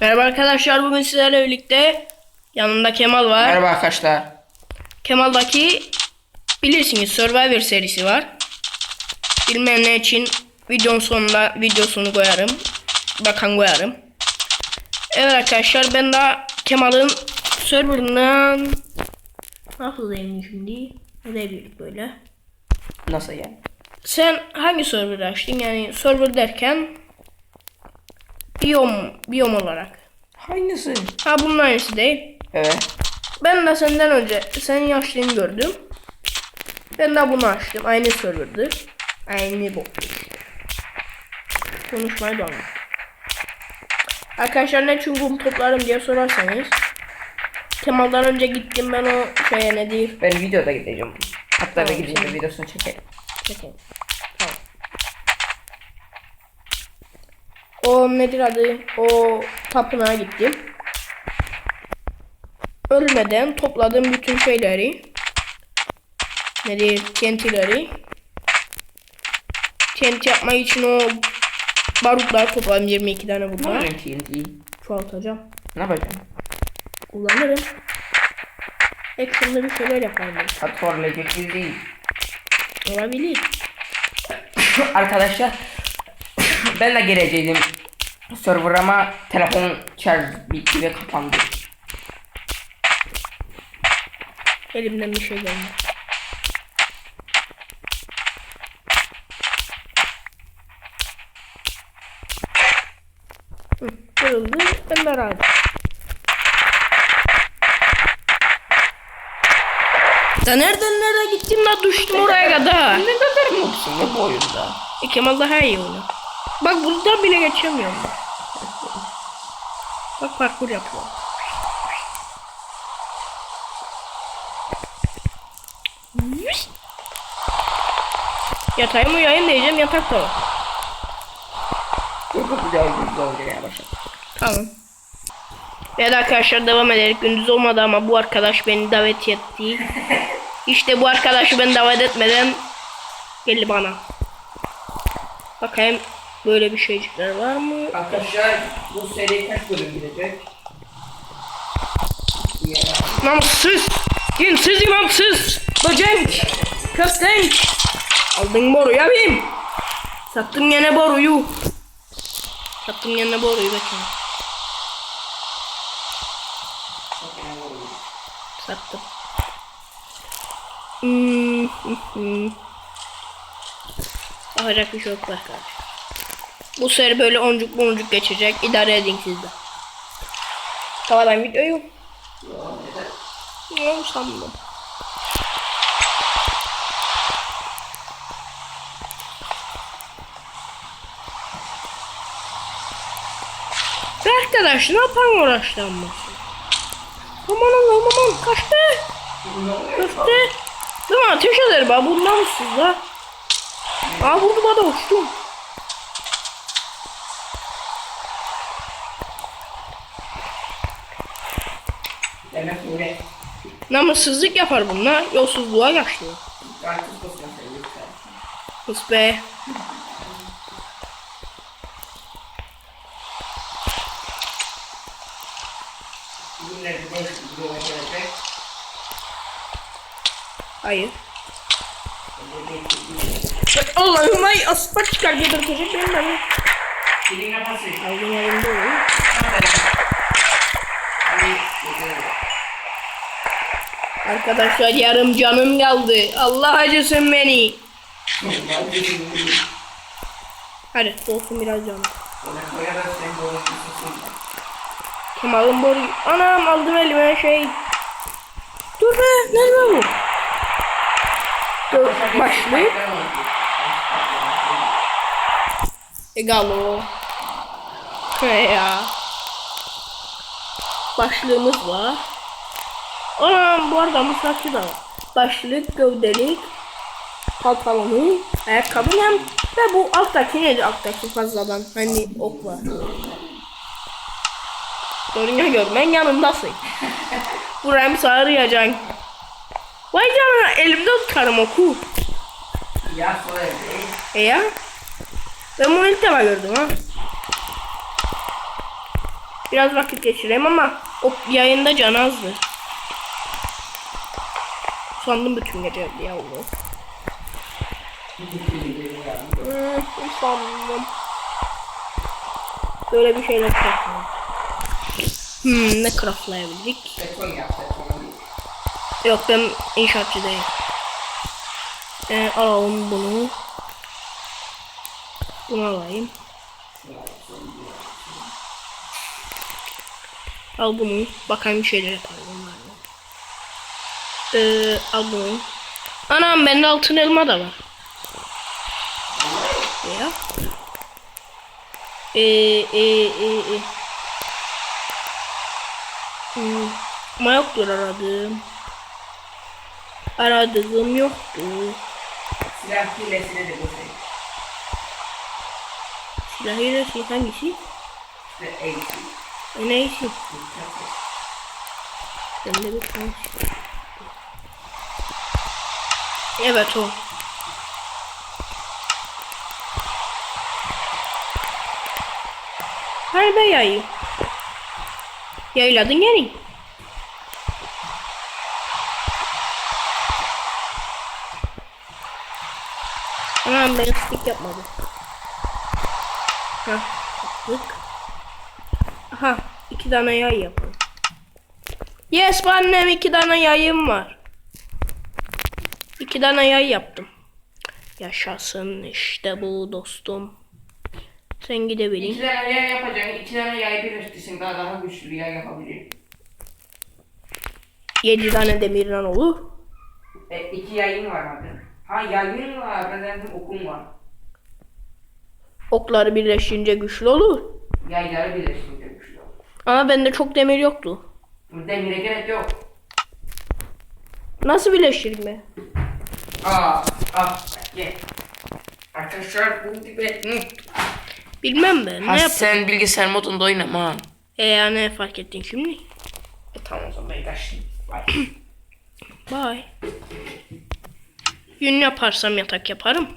Merhaba arkadaşlar bugün sizlerle birlikte yanımda Kemal var. Merhaba arkadaşlar. Kemal'daki bilirsiniz Survivor serisi var. Bilmeyenler için videonun sonunda videosunu koyarım. Bakan koyarım. Evet arkadaşlar ben de Kemal'ın serverından nasıl diyeyim şimdi? Ne bileyim böyle. Nasıl yani? Sen hangi server açtın? Yani server derken biyom, biyom olarak. Hangisi? Ha bunun aynısı değil. Evet. Ben de senden önce senin açtığını gördüm. Ben de bunu açtım. Aynı serverdır. Aynı bu. Konuşmayı da anladım. Arkadaşlar ne kum toplarım diye sorarsanız. Kemal'dan önce gittim ben o şeye ne değil. Ben videoda gideceğim. Hatta Tamam, ben gidince videosunu çekerim. Çekeyim. O nedir adı? O tapınağa gittim. Ölmeden topladım bütün şeyleri. Nedir? TNT'leri. TNT yapmak için o barutlar topladım 22 tane Ne burada. yapacağım TNT'yi? Çoğaltacağım. Ne yapacağım? Kullanırım. Action'da bir şeyler yaparım. Hatırlayacak gibi değil. Olabilir. Arkadaşlar ben de geleceğim server ama telefon şarj bitti ve kapandı. Elimden bir şey. Hı, Kırıldı. Ben de razı. Da nereden nereye gittim la düştüm oraya kadar. Ne kadar mutlusun bu oyunda? E Kemal daha iyi oynuyor. Bak burada bile geçemiyorum. Bak parkur yapıyor. Yatayım uyuyayım diyeceğim yatak da var. Tamam. Evet arkadaşlar devam edelim. Gündüz olmadı ama bu arkadaş beni davet etti. İşte bu arkadaşı ben davet etmeden geldi bana. Bakayım böyle bir şeycikler var mı? Arkadaşlar bu seri kaç bölüm gidecek? İmamsız! Dinsiz imamsız! Böcek! Köstenk! Aldın boruyu abim! Sattım gene boruyu. Sattım gene boruyu bakayım. Sattım. Hmm, hmm, hmm. Bakacak bir şey yok arkadaşlar. Bu seri böyle oncuk boncuk geçecek. İdare edin siz de. Kafadan videoyu. Ne sandım. Ve arkadaş ne yapan uğraştı ama. Aman Allah'ım aman kaçtı. Değil mi ateş eder ben bundan mısınız la? Aa vurdu bana uçtum. Demek öyle. Namussuzluk yapar bunlar. Yolsuzluğa lütfen. Hıs be. Hayır. Allah'ım ay aspa çıkar yedirtecek benim ben. Diline basın. Aldığım elimde oluyor. Arkadaşlar yarım canım kaldı. Allah acısın beni. Hadi olsun biraz canım. Kemal'ın boru. Anam aldım elime şey. Dur be nerede bu? Dur başlayıp. Egalo. Ya. Başlığımız var. Anam bu arada mısrakçı da var. Başlık, gövdelik, pantolonu, ayakkabı hem ve bu alttaki neydi alttaki fazladan hani ok var. Görünce görmen yanındasın. Buraya mı sarıyacaksın? Vay canına elimde tutarım oku. Ya söyle. E ya? Ben bunu ilk defa gördüm ha. Biraz vakit geçireyim ama o yayında can azdı. Sandım bütün gece ya onu. Hmm, sandım. Böyle bir şeyler yapalım. Hmm, ne craftlayabildik? Yok ben inşaatçı değilim. Ee, alalım bunu. Bunu alayım. Al bunu. Bakayım bir şeyler yapalım. Ee, al bunu. Anam bende altın elma da var. Ya. Ee, e, e, e. Hmm. Ama yoktur aradığım. Aradığım yoktu. Silah hilesine de basayım. Silah hilesi hangisi? Ve eğitim. E neyse. Bende bir tane şey. Evet o. Ben yayayım. Yayladın yani. Aman ben stick yapmadım. Hah, yaptık. Aha, iki tane yay yapalım. Yes annem iki tane yayım var. İki tane yay yaptım. Yaşasın işte bu dostum. Sen gidebilin. İki tane yay yapacaksın. iki tane yay birleştirsin daha daha güçlü yay yapabilir. Yedi tane demirden olur. E, iki yayın var abi. Ha yayın var. Ben dedim okum var. Okları birleşince güçlü olur. Yayları birleştirince güçlü olur. Ama bende çok demir yoktu. Demire gerek yok. Nasıl birleştirme? Aa, ah, ye. Arkadaşlar bu gibi. Bilmem ben. Ne yap? sen bilgisayar modunda oynama. E ya ne fark ettin şimdi? E, tamam o zaman ben kaçtım. Bye. Bye. Yün yaparsam yatak yaparım.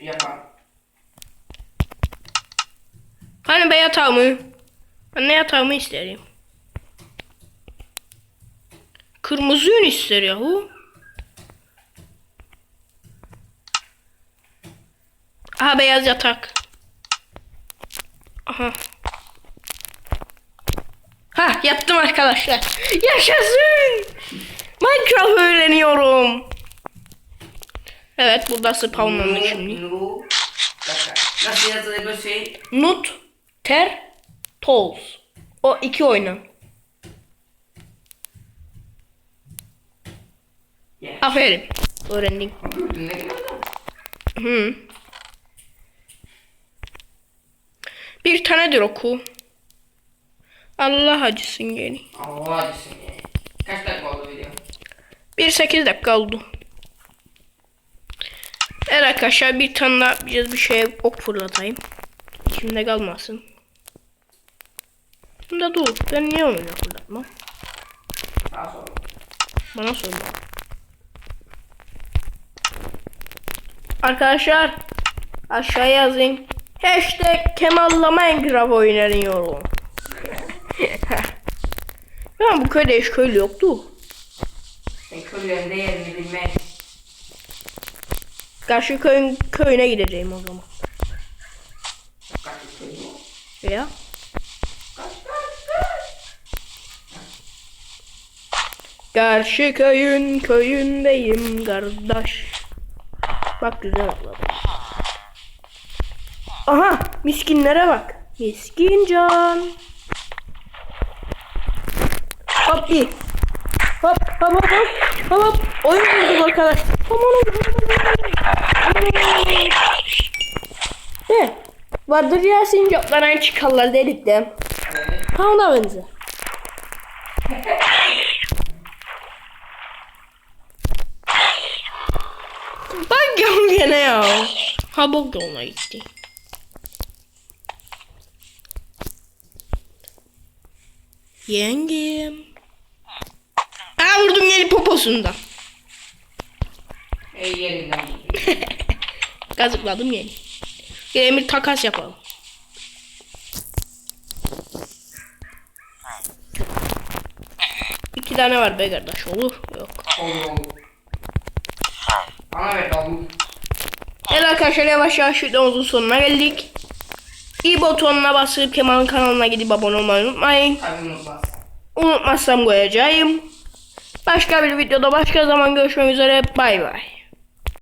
Yapalım. Hani ben yatağımı? Ben ne yatağımı isterim? Kırmızı yün ister yahu. Aha beyaz yatak. Aha. Ha yattım arkadaşlar. Yaşasın. Minecraft öğreniyorum. Evet burada spawnlandı şimdi. Nasıl yazılır bu şey? Nut, ter, tools. O iki. Ye. Aferin. Kadar? Hı. Bir tanedir oku. Allah acısın yeni. Allah acısın ya. Kaç dakika oldu video? Bir sekiz dakika oldu. Evet arkadaşlar bir tane daha biraz bir şeye ok fırlatayım. İçimde kalmasın. Bunda dur. Ben niye onu fırlatmam? Daha sonra. Bana sorma. Arkadaşlar aşağıya yazın. Hashtag Kemal'la Minecraft oynanıyorum. ya bu köyde hiç köylü yoktu. Sen köylerin değerini bilmek. Karşı köyün köyüne gideceğim o zaman. Kaç köy bu? Ya. Karşı köyün köyündeyim kardeş. Bak güzel atladı. Aha miskinlere bak. Miskin can. Hop bir. Hop hop hop hop. Hop hop. Oyun bulduk arkadaş. Aman. Ne? Vardır ya sincaplara çıkarlar delikten. Ha ona benzer. Bak gene ya. Ha bok yoluna gitti. Yengem. Aa vurdum yeni poposunda. Ey yerinden. Gazıkladım yeni. Gel Emir takas yapalım. İki tane var be kardeş olur yok. Olur olur. Evet olur. Evet arkadaşlar yavaş yavaş videomuzun sonuna geldik. İyi butonuna basıp Kemal'in kanalına gidip abone olmayı unutmayın. Unutmazsam koyacağım. Başka bir videoda başka zaman görüşmek üzere. Bay bay.